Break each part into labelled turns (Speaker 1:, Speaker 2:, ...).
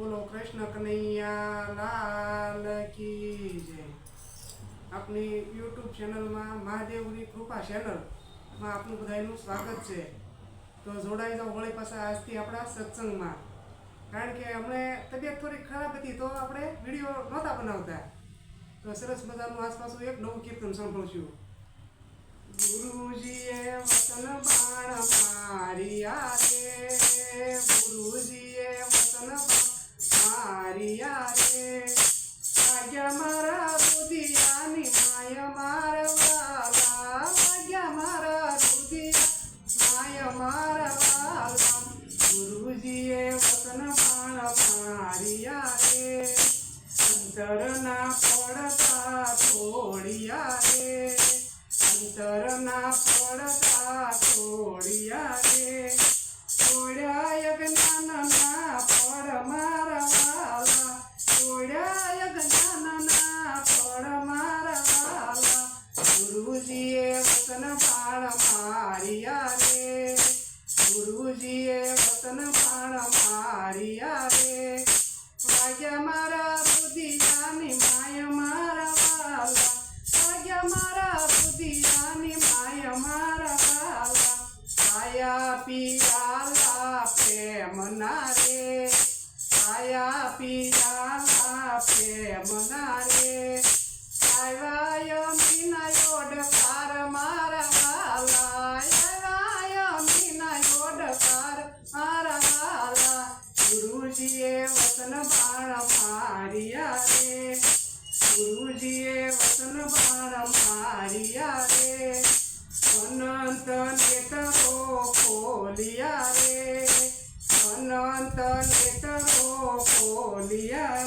Speaker 1: બોલો કૃષ્ણ કનૈયા લાલ કી જય. આપની યુટ્યુબ ચેનલમાં મહાદેવની કૃપા ચેનલમાં આપનું બધાનું સ્વાગત છે. તો જોડાઈ જાઓ વળી પાછા આજથી આપણા સત્સંગમાં. કારણ કે અમને તબિયત થોડી ખરાબ હતી તો આપણે વીડિયો નહોતા બનાવતા. તો સરસ મજાનું આસપાસ એક નવું કીર્તન સાંભળું છું. ગુરુજીએ વતન બાણ મારી રે મારિયા રે ભાગ્ય મારા બુધિયાની માય મારવાલા ભાગ્ય મારા બુધિયા માય મારવાલા, ગુરુજીએ વતન પણ મારિયા રે અંતરના પડતા છોડિયા રે અંતરના પડતા છોડિયા રે પિયાલા પ્રેમ ના રે આયા પિયાલા પ્રેમ ના રે આવ્યા મીના યોડકાર મારા વાલા આવ્યા મીના યોડકાર મારા વાલા ગુરુજીએ વતન બાણ મારિયા અનંત નેતરો ખોલિયા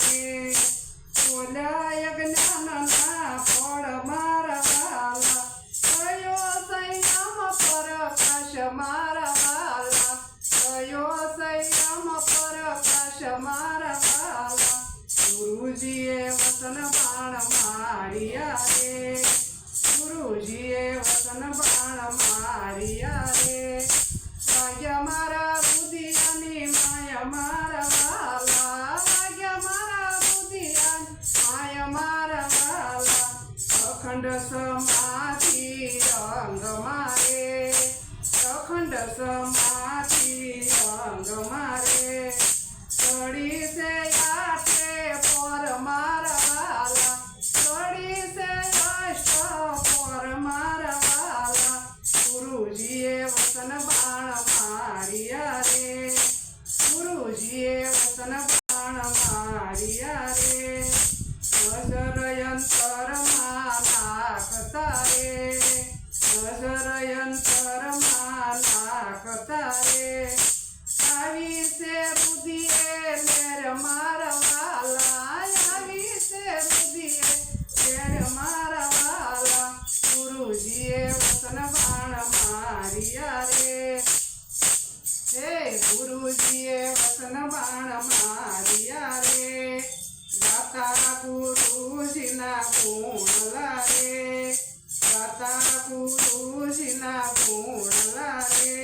Speaker 1: સમાધિ રંગ મારે ચડી છે આઠે પર મારા વાલા ચડી છે અષ્ટ પર મારા વાલા ગુરુજીએ ગુરુજીએ વતન બાણ મારિયા રે. દાતા ગુરુજીના ગુણ લારે દાતા ગુરુજીના ગુણ લારે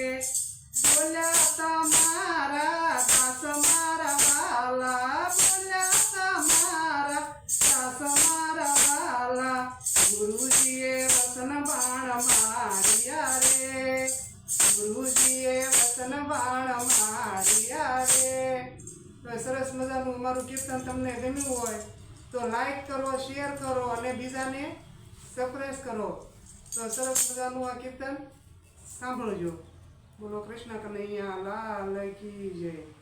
Speaker 1: બોલ્યા તમારા દાસ મારા વાલા. બોલ્યા તમારા દાસ મારા વાલા. ગુરુજીએ સરસ મજાનું મારું કીર્તન તમને ગમ્યું હોય તો લાઈક કરો શેર કરો અને બીજાને સપ્રેસ કરો. તો સરસ મજાનું આ કીર્તન સાંભળજો. બોલો કૃષ્ણ કનૈયા, લાલ કી જય.